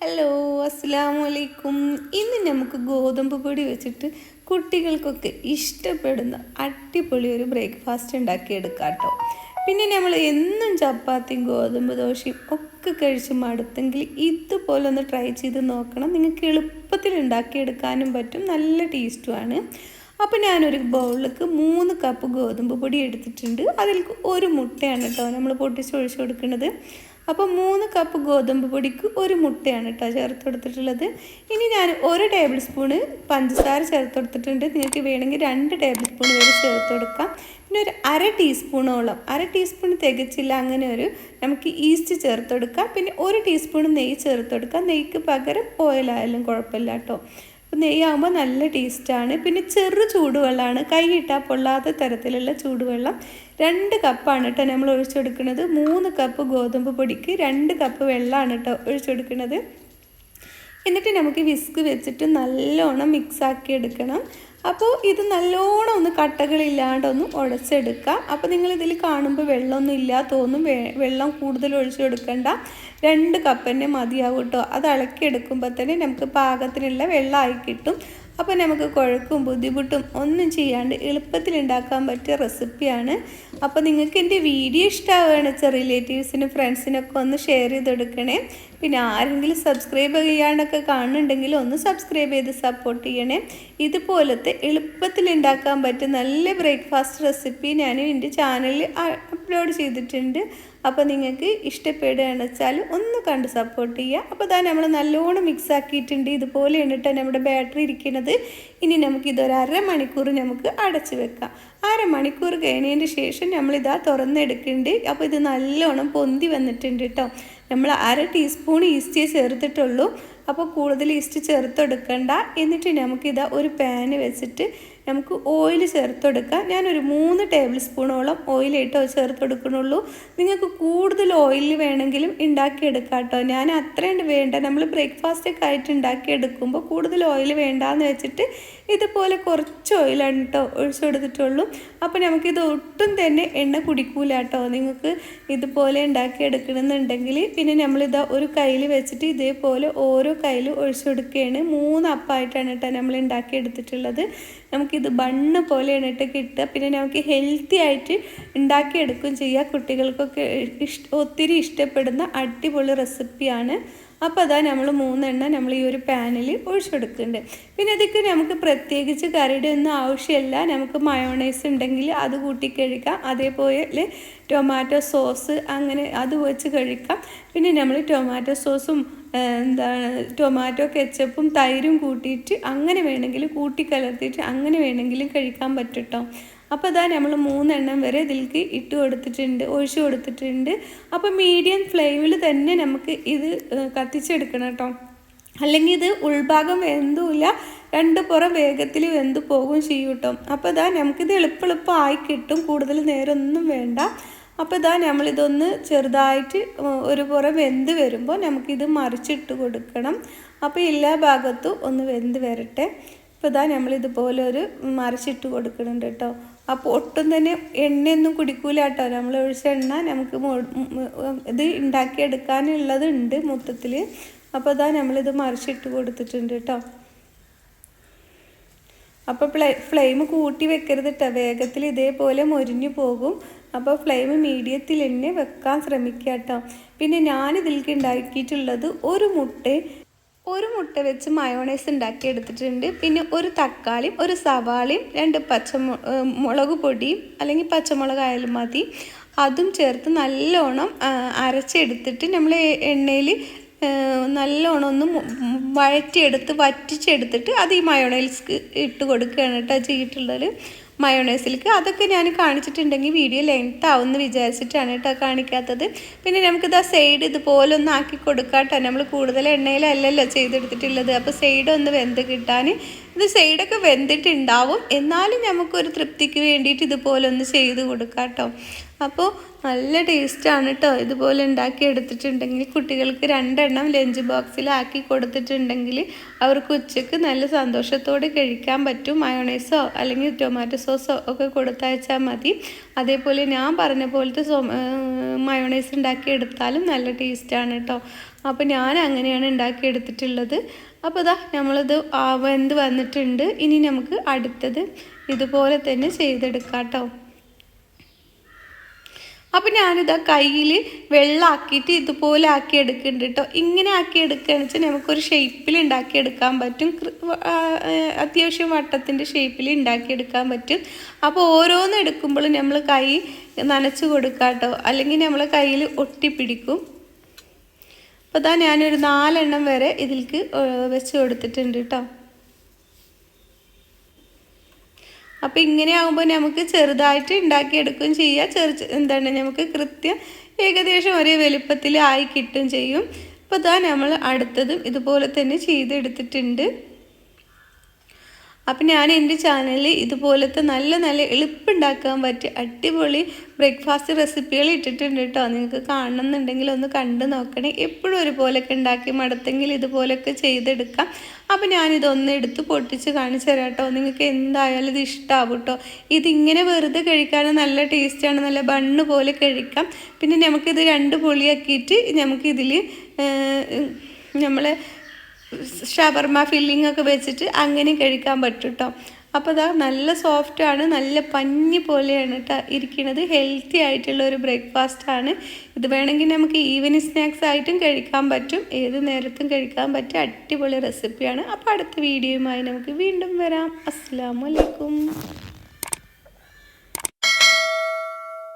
Hello അസ്സാം വലൈക്കും ഇന്ന് നമുക്ക് ഗോതമ്പ് പൊടി വെച്ചിട്ട് കുട്ടികൾക്കൊക്കെ ഇഷ്ടപ്പെടുന്ന അടിപൊളി ഒരു ബ്രേക്ക്ഫാസ്റ്റ് ഉണ്ടാക്കിയെടുക്കാം കേട്ടോ. പിന്നെ നമ്മൾ എന്നും ചപ്പാത്തിയും ഗോതമ്പ് ദോശയും ഒക്കെ കഴിച്ച് മടുത്തെങ്കിൽ ഇതുപോലെ ഒന്ന് ട്രൈ ചെയ്ത് നോക്കണം. നിങ്ങൾക്ക് എളുപ്പത്തിൽ ഉണ്ടാക്കിയെടുക്കാനും പറ്റും. നല്ല ടേസ്റ്റുമാണ് അപ്പോൾ ഞാനൊരു ബൗളിലേക്ക് മൂന്ന് കപ്പ് ഗോതമ്പ് പൊടി എടുത്തിട്ടുണ്ട്. അതിൽ ഒരു മുട്ടയാണ് കേട്ടോ നമ്മൾ പൊട്ടിച്ചൊഴിച്ച് കൊടുക്കുന്നത്. അപ്പോൾ മൂന്ന് കപ്പ് ഗോതമ്പ് പൊടിക്ക് ഒരു മുട്ടയാണ് കേട്ടോ ചേർത്ത് കൊടുത്തിട്ടുള്ളത്. ഇനി ഞാൻ ഒരു ടേബിൾ സ്പൂണ് പഞ്ചസാര ചേർത്ത് കൊടുത്തിട്ടുണ്ട്. നിങ്ങൾക്ക് വേണമെങ്കിൽ രണ്ട് ടേബിൾ സ്പൂൺ വരെ ചേർത്ത് കൊടുക്കാം. പിന്നെ ഒരു അര ടീസ്പൂണോളം അര ടീസ്പൂൺ തികച്ചില്ല അങ്ങനെ ഒരു നമുക്ക് ഈസ്റ്റ് ചേർത്ത് കൊടുക്കാം. പിന്നെ ഒരു ടീസ്പൂൺ നെയ്യ് ചേർത്ത് കൊടുക്കാം. നെയ്ക്ക് പകരം ഓയിലായാലും കുഴപ്പമില്ല കേട്ടോ അപ്പോൾ നെയ്യാകുമ്പോൾ നല്ല ടേസ്റ്റാണ്. പിന്നെ ചെറു ചൂടുവെള്ളമാണ്. കൈയിട്ടാൽ പൊള്ളാത്ത തരത്തിലുള്ള ചൂടുവെള്ളം രണ്ട് കപ്പാണ് കേട്ടോ നമ്മൾ ഒഴിച്ചെടുക്കുന്നത്. മൂന്ന് കപ്പ് ഗോതമ്പ് പൊടിക്ക് രണ്ട് കപ്പ് വെള്ളമാണ് കേട്ടോ ഒഴിച്ചെടുക്കുന്നത്. എന്നിട്ട് നമുക്ക് വിസ്ക് വെച്ചിട്ട് നല്ലോണം മിക്സ് ആക്കി എടുക്കണം. അപ്പോൾ ഇത് നല്ലോണം ഒന്ന് കട്ടകളില്ലാണ്ടൊന്ന് ഉടച്ചെടുക്കുക. ഉടച്ചെടുക്കാം അപ്പോൾ നിങ്ങൾ ഇതിൽ കാണുമ്പോൾ വെള്ളമൊന്നും ഇല്ല തോന്നും. വെള്ളം കൂടുതൽ ഒഴിച്ചു രണ്ട് കപ്പ് തന്നെ മതിയാവും കേട്ടോ. അത് ഇളക്കിയെടുക്കുമ്പോൾ തന്നെ നമുക്ക് പാകത്തിനുള്ള വെള്ളമായി കിട്ടും. അപ്പോൾ നമുക്ക് കുഴക്കും ബുദ്ധിമുട്ടും ഒന്നും ചെയ്യാണ്ട് എളുപ്പത്തിൽ ഉണ്ടാക്കാൻ പറ്റിയ റെസിപ്പിയാണ്. അപ്പോൾ നിങ്ങൾക്ക് എന്റെ വീഡിയോ ഇഷ്ടമാവുകയാണ് വെച്ചാൽ റിലേറ്റീവ്സിനും ഫ്രണ്ട്സിനൊക്കെ ഒന്ന് ഷെയർ ചെയ്ത് കൊടുക്കണേ പിന്നെ ആരെങ്കിലും സബ്സ്ക്രൈബ് ചെയ്യാണ്ടൊക്കെ കാണുന്നുണ്ടെങ്കിൽ ഒന്ന് സബ്സ്ക്രൈബ് ചെയ്ത് സപ്പോർട്ട് ചെയ്യണേ. ഇതുപോലത്തെ എളുപ്പത്തിൽ ഉണ്ടാക്കാൻ പറ്റിയ നല്ല ബ്രേക്ക്ഫാസ്റ്റ് റെസിപ്പി ഞാൻ എന്റെ ചാനലിൽ അപ്ലോഡ് ചെയ്തിട്ടുണ്ട്. അപ്പോൾ നിങ്ങൾക്ക് ഇഷ്ടപ്പെടുകയാണെന്ന് വെച്ചാൽ ഒന്ന് കണ്ട് സപ്പോർട്ട് ചെയ്യുക. അപ്പോൾ തന്നെ നമ്മൾ നല്ലോണം മിക്സ് ആക്കിയിട്ടുണ്ട്. ഇതുപോലെയാണ് കേട്ടോ നമ്മുടെ ബാറ്ററി ഇരിക്കുന്നത്. ഇനി നമുക്ക് ഇതൊരു അരമണിക്കൂർ നമുക്ക് അടച്ച് വെക്കാം. അരമണിക്കൂർ കഴിഞ്ഞതിന് ശേഷം നമ്മളിതാ തുറന്നെടുക്കുന്നുണ്ട്. അപ്പോൾ ഇത് നല്ലോണം പൊന്തി വന്നിട്ടുണ്ട് കേട്ടോ നമ്മൾ അര ടീസ്പൂൺ ഈസ്റ്റ് ചേർത്തിട്ടുള്ളൂ. അപ്പോൾ കൂടുതൽ ഈസ്റ്റ് ചേർത്തെടുക്കണ്ട. എന്നിട്ട് നമുക്കിതാ ഒരു പാന് വെച്ചിട്ട് നമുക്ക് ഓയിൽ ചേർത്തെടുക്കാം. ഞാനൊരു മൂന്ന് ടേബിൾ സ്പൂണോളം ഓയിലിട്ടോ ചേർത്തെടുക്കണുള്ളൂ. നിങ്ങൾക്ക് കൂടുതൽ ഓയിൽ വേണമെങ്കിലും ഉണ്ടാക്കിയെടുക്കാം കേട്ടോ. ഞാൻ അത്രയും വേണ്ട നമ്മൾ ബ്രേക്ക്ഫാസ്റ്റ് ഒക്കെ ആയിട്ട് ഉണ്ടാക്കിയെടുക്കുമ്പോൾ കൂടുതൽ ഓയിൽ വേണ്ടാന്ന് വെച്ചിട്ട് ഇതുപോലെ കുറച്ച് ഓയിലാണ് കേട്ടോ ഒഴിച്ചു കൊടുത്തിട്ടുള്ളൂ. അപ്പോൾ നമുക്കിത് ഒട്ടും തന്നെ എണ്ണ കുടിക്കൂല കേട്ടോ. നിങ്ങൾക്ക് ഇതുപോലെ ഉണ്ടാക്കിയെടുക്കണമെന്നുണ്ടെങ്കിൽ പിന്നെ നമ്മളിതാ ഒരു കയ്യിൽ വെച്ചിട്ട് ഇതേപോലെ ഓരോ കയ്യിൽ ഒഴിച്ചു കൊടുക്കുകയാണ്. മൂന്ന് അപ്പായിട്ടാണ് കേട്ടോ നമ്മൾ ഉണ്ടാക്കിയെടുത്തിട്ടുള്ളത്. നമുക്കിത് ബണ്ണ് പോലെയാണ് കേട്ടോ കിട്ടുക. പിന്നെ നമുക്ക് ഹെൽത്തി ആയിട്ട് ഉണ്ടാക്കിയെടുക്കുകയും ചെയ്യുക കുട്ടികൾക്കൊക്കെ ഇഷ്ട ഒത്തിരി ഇഷ്ടപ്പെടുന്ന അടിപൊളി റെസിപ്പിയാണ് അപ്പോൾ അതാ നമ്മൾ മൂന്നെണ്ണം നമ്മൾ ഈ ഒരു പാനിൽ ഒഴിച്ചെടുക്കുന്നുണ്ട് പിന്നെ ഇതൊക്കെ നമുക്ക് പ്രത്യേകിച്ച് കറിയുടെ ഒന്നും ആവശ്യമില്ല. നമുക്ക് മയോണൈസ് ഉണ്ടെങ്കിൽ അത് കൂട്ടി കഴിക്കാം. അതേപോലെ ടൊമാറ്റോ സോസ് അങ്ങനെ അത് വെച്ച് കഴിക്കാം. പിന്നെ നമ്മൾ ടൊമാറ്റോ സോസും എന്താണ് ടൊമാറ്റോ കെച്ചപ്പും തൈരും കൂട്ടിയിട്ട് അങ്ങനെ വേണമെങ്കിൽ കൂട്ടി കലർത്തിയിട്ട് അങ്ങനെ വേണമെങ്കിലും കഴിക്കാൻ പറ്റും കേട്ടോ അപ്പോൾ അതാ നമ്മൾ മൂന്നെണ്ണം വരെ ഇതിലേക്ക് ഇട്ട് കൊടുത്തിട്ടുണ്ട് ഒഴിച്ചു കൊടുത്തിട്ടുണ്ട്. അപ്പോൾ മീഡിയം ഫ്ലെയിമിൽ തന്നെ നമുക്ക് ഇത് കത്തിച്ചെടുക്കണം കേട്ടോ അല്ലെങ്കിൽ ഇത് ഉൾഭാഗം വെന്തുമില്ല രണ്ട് പുറം വേഗത്തിൽ വെന്തു പോകും ചെയ്യും കേട്ടോ അപ്പോൾ ഇതാ നമുക്കിത് എളുപ്പമെളുപ്പമായി കിട്ടും കൂടുതൽ നേരമൊന്നും വേണ്ട. അപ്പോൾ ഇതാ നമ്മളിതൊന്ന് ചെറുതായിട്ട് ഒരു പുറം വെന്ത് വരുമ്പോൾ നമുക്കിത് മറിച്ചിട്ട് കൊടുക്കണം. അപ്പോൾ എല്ലാ ഭാഗത്തും ഒന്ന് വെന്ത് വരട്ടെ. അപ്പോൾ ഇതാ നമ്മളിതുപോലെ ഒരു മറിച്ചിട്ട് കൊടുക്കുന്നുണ്ട് കേട്ടോ അപ്പോൾ ഒട്ടും തന്നെ എണ്ണയൊന്നും കുടിക്കൂല കേട്ടോ. നമ്മൾ ഒഴിച്ച എണ്ണ നമുക്ക് ഇത് ഉണ്ടാക്കിയെടുക്കാനുള്ളത് ഉണ്ട് മൊത്തത്തിൽ അപ്പോൾ അതാ നമ്മളിത് മറിച്ചിട്ട് കൊടുത്തിട്ടുണ്ട് കേട്ടോ. അപ്പോൾ ഫ്ലൈ ഫ്ലെയിം കൂട്ടി വെക്കരുത് കേട്ടോ. വേഗത്തിൽ ഇതേപോലെ മൊരിഞ്ഞു പോകും. അപ്പോൾ ഫ്ലെയിം മീഡിയത്തിൽ തന്നെ വെക്കാൻ ശ്രമിക്കുക കേട്ടോ. പിന്നെ ഞാനിതിലേക്ക് ഉണ്ടാക്കിയിട്ടുള്ളത് ഒരു മുട്ട ഒരു മുട്ട വെച്ച് മയോണൈസ് ഉണ്ടാക്കി എടുത്തിട്ടുണ്ട് പിന്നെ ഒരു തക്കാളിയും ഒരു സവാളയും രണ്ട് പച്ചമു മുളക് പൊടിയും അല്ലെങ്കിൽ പച്ചമുളക് ആയാലും മതി. അതും ചേർത്ത് നല്ലോണം അരച്ചെടുത്തിട്ട് നമ്മൾ എണ്ണയിൽ നല്ലോണം ഒന്ന് വഴറ്റിയെടുത്ത് വറ്റിച്ചെടുത്തിട്ട് അത് ഈ മയോണൈസ്ക്ക് ഇട്ട് കൊടുക്കുകയാണ് കേട്ടോ ചെയ്തിട്ടുള്ളത്. മയോണൈസിലേക്ക് അതൊക്കെ ഞാൻ കാണിച്ചിട്ടുണ്ടെങ്കിൽ വീഡിയോ ലെങ്ത് ആവുമെന്ന് വിചാരിച്ചിട്ടാണ് കേട്ടോ കാണിക്കാത്തത്. പിന്നെ നമുക്കിത് ആ സൈഡ് ഇതുപോലെ ഒന്ന് ആക്കി കൊടുക്കാം കേട്ടോ നമ്മൾ കൂടുതൽ എണ്ണയിലല്ലല്ലോ ചെയ്തെടുത്തിട്ടുള്ളത്. അപ്പോൾ സൈഡ് ഒന്ന് വെന്ത് കിട്ടാൻ ഇത് സൈഡൊക്കെ വെന്തിട്ടുണ്ടാവും. എന്നാലും നമുക്കൊരു തൃപ്തിക്ക് വേണ്ടിയിട്ട് ഇതുപോലെ ഒന്ന് ചെയ്ത് കൊടുക്കാം കേട്ടോ അപ്പോൾ നല്ല ടേസ്റ്റാണ് കേട്ടോ ഇതുപോലെ ഉണ്ടാക്കി എടുത്തിട്ടുണ്ടെങ്കിൽ കുട്ടികൾക്ക് രണ്ടെണ്ണം ലഞ്ച് ബോക്സിലാക്കി കൊടുത്തിട്ടുണ്ടെങ്കിൽ അവർക്ക് ഉച്ചയ്ക്ക് നല്ല സന്തോഷത്തോടെ കഴിക്കാൻ പറ്റും. മയോണൈസോ അല്ലെങ്കിൽ ടൊമാറ്റോ സോസോ ഒക്കെ കൊടുത്തയച്ചാൽ മതി. അതേപോലെ ഞാൻ പറഞ്ഞ പോലത്തെ മയോണൈസ് ഉണ്ടാക്കി എടുത്താലും നല്ല ടേസ്റ്റാണ് കേട്ടോ അപ്പോൾ ഞാൻ അങ്ങനെയാണ് ഉണ്ടാക്കി എടുത്തിട്ടുള്ളത്. അപ്പോൾ ഇതാ നമ്മളിത് വെന്ത് വന്നിട്ടുണ്ട്. ഇനി നമുക്ക് അടുത്തത് ഇതുപോലെ തന്നെ ചെയ്തെടുക്കാം കേട്ടോ അപ്പം ഞാനിതാ കയ്യിൽ വെള്ളമാക്കിയിട്ട് ഇതുപോലെ ആക്കി എടുക്കുന്നുണ്ട് കേട്ടോ ഇങ്ങനെ ആക്കി എടുക്കുകയെന്ന് വെച്ചാൽ നമുക്കൊരു ഷേപ്പിൽ ഉണ്ടാക്കി എടുക്കാൻ പറ്റും അത്യാവശ്യം വട്ടത്തിന്റെ ഷേപ്പിൽ ഉണ്ടാക്കി എടുക്കാൻ പറ്റും. അപ്പോൾ ഓരോന്ന് എടുക്കുമ്പോൾ നമ്മൾ കൈ നനച്ച് കൊടുക്കാം കേട്ടോ അല്ലെങ്കിൽ നമ്മൾ കയ്യിൽ ഒട്ടിപ്പിടിക്കും. അപ്പോൾ ഇതാ ഞാനൊരു നാലെണ്ണം വരെ ഇതിൽക്ക് വെച്ച് കൊടുത്തിട്ടുണ്ട് കേട്ടോ അപ്പോൾ ഇങ്ങനെ ആകുമ്പോൾ നമുക്ക് ചെറുതായിട്ട് ഉണ്ടാക്കിയെടുക്കുകയും ചെയ്യാം. ചെറു എന്താണ് നമുക്ക് കൃത്യം ഏകദേശം ഒരേ വലുപ്പത്തിൽ ആയി കിട്ടും ചെയ്യും. അപ്പോൾ ഇതാ നമ്മൾ അടുത്തതും ഇതുപോലെ തന്നെ ചെയ്തെടുത്തിട്ടുണ്ട്. അപ്പം ഞാൻ എന്റെ ചാനലിൽ ഇതുപോലത്തെ നല്ല നല്ല എളുപ്പമുണ്ടാക്കാൻ പറ്റിയ അടിപൊളി ബ്രേക്ക്ഫാസ്റ്റ് റെസിപ്പികൾ ഇട്ടിട്ടുണ്ട് കേട്ടോ നിങ്ങൾക്ക് കാണണമെന്നുണ്ടെങ്കിൽ ഒന്ന് കണ്ടു നോക്കണേ. എപ്പോഴും ഒരുപോലൊക്കെ ഉണ്ടാക്കി മടത്തെങ്കിൽ ഇതുപോലൊക്കെ ചെയ്തെടുക്കാം. അപ്പം ഞാനിതൊന്ന് എടുത്ത് പൊട്ടിച്ച് കാണിച്ചു തരാം കേട്ടോ നിങ്ങൾക്ക് എന്തായാലും ഇത് ഇഷ്ടമാവും കേട്ടോ ഇതിങ്ങനെ വെറുതെ കഴിക്കാൻ നല്ല ടേസ്റ്റാണ് നല്ല ബണ്ണ് പോലെ കഴിക്കാം. പിന്നെ നമുക്കിത് രണ്ട് പൊളിയാക്കിയിട്ട് നമുക്കിതിൽ നമ്മൾ ഷവർമ ഫില്ലിംഗ് ഒക്കെ വെച്ചിട്ട് അങ്ങനെ കഴിക്കാൻ പറ്റും കേട്ടോ അപ്പോൾ അതാ നല്ല സോഫ്റ്റാണ് നല്ല പഞ്ഞി പോലെയാണ് കേട്ടോ ഇരിക്കുന്നത് ഹെൽത്തി ആയിട്ടുള്ള ഒരു ബ്രേക്ക്ഫാസ്റ്റ് ആണ്. ഇത് വേണമെങ്കിൽ നമുക്ക് ഈവനിങ് സ്നാക്സ് ആയിട്ടും കഴിക്കാൻ പറ്റും. ഏത് നേരത്തും കഴിക്കാൻ പറ്റിയ അടിപൊളി റെസിപ്പിയാണ് അപ്പോൾ അടുത്ത വീഡിയോയുമായി നമുക്ക് വീണ്ടും വരാം. അസ്സാം വലൈക്കും